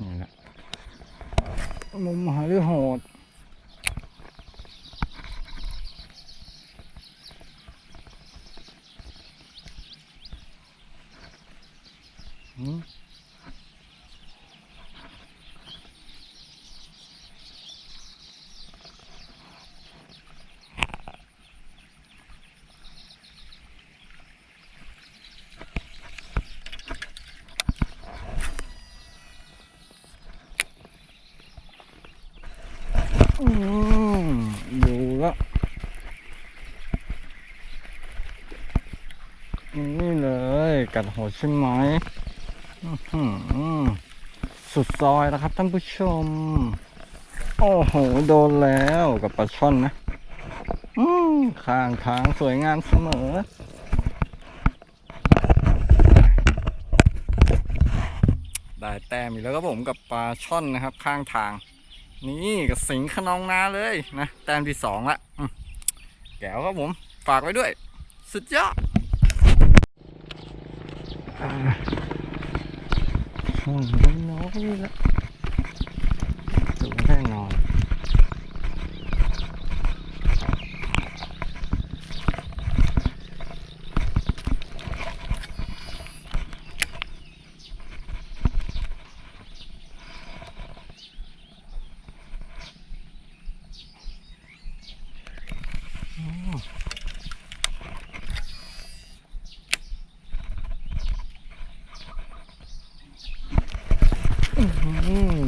นี่แหละมุมหารือโหดอืมอืม อยู่ละนี่เลยกัดโหดใช่ไหมอื้อหือสุดซอยแล้วครับท่านผู้ชม โอ้โห โดนแล้วกับปลาช่อนนะข้างทางสวยงามเสมอได้แต้มอีกแล้วครับผมกับปลาช่อนนะครับ ข้างทาง นี่กับสิงขนองนาเลยนะแต้มที่สองละแก้วครับผมฝากไว้ด้วย สุดยอดห้องน้องน้อยละสูงแน่นอน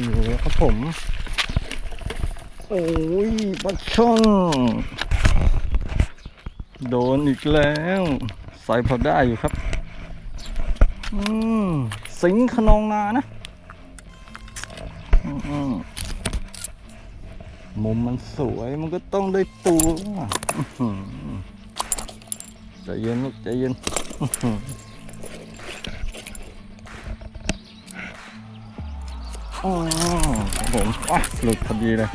อยู่แล้วครับผม โอ้ยปลาช่อนโดนอีกแล้ว ใส่พอได้อยู่ครับ อืมสิงขนองนานะมุมมันสวยมันก็ต้องได้ตัวใจเย็นลูกใจเย็น อื้อหืออ๋อครับผมอ๋อหลุดพอดีเลย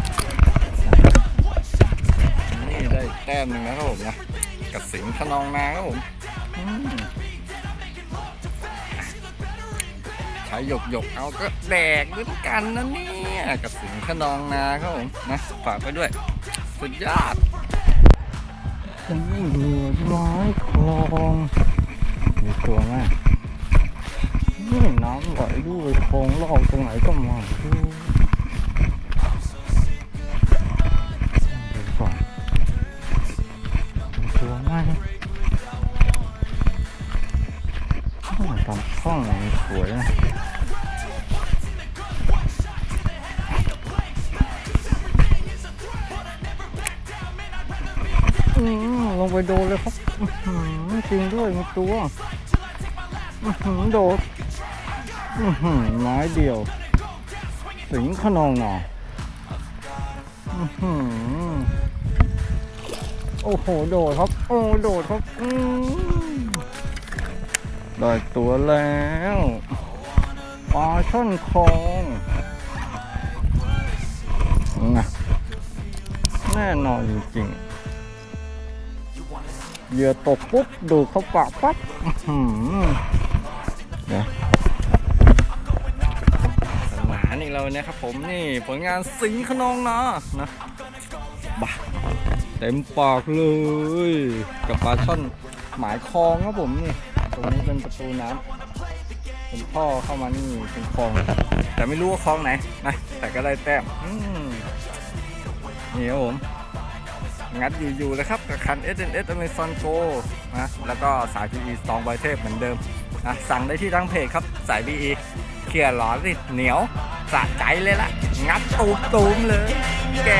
นี่ได้แต้มหนึ่งนะครับผมนะกับสิงห์ขนองนาครับผมอืมใช้หยกหยกเอาก็แดกเหมือนกันนะเนี่ยกับสิงห์ขนองนาครับผมนะฝากไปด้วย สุดยอดนี่เหนือไม้คลองมีตัวมาก ไหมนี่น้ำไหลด้วยโคลงลอกตรงไหนก็มาดูดูก่อนตัวมากตามช่องสวยนะอืมลงไปโดนเลยครับอื้อหือจริงด้วยมีตัวโดด ไม้เดียว สิงขนองหนอโอ้โห โดดครับ โอ้โดดครับได้ตัวแล้วปลาช่อนคองนะแน่นอนจริงๆเหยื่อตกปุ๊บ ดูเขาปากปั๊บเดี๋ยว มานี่เราเนี่ยครับผมนี่ผลงานสิงห์ขนองนานะบ้าเต็มปากเลย กับปลาช่อนหมายคลองครับผมนี่ตรงนี้เป็นประตูน้ำเป็นพ่อเข้ามานี่เป็นคลอง แต่ไม่รู้ว่าคลองไหนนะแต่ก็ได้แต้มอืมนี่ครับผมงัดอยู่ๆเลยครับกับคัน S N S Amazon Go นะแล้วก็สาย PE สองใบเทพเหมือนเดิมนะสั่งได้ที่ทางเพจครับสาย PE เคลียร์หลอสิเหนียวสะใจเลยละงัดตูมตูมเลย แก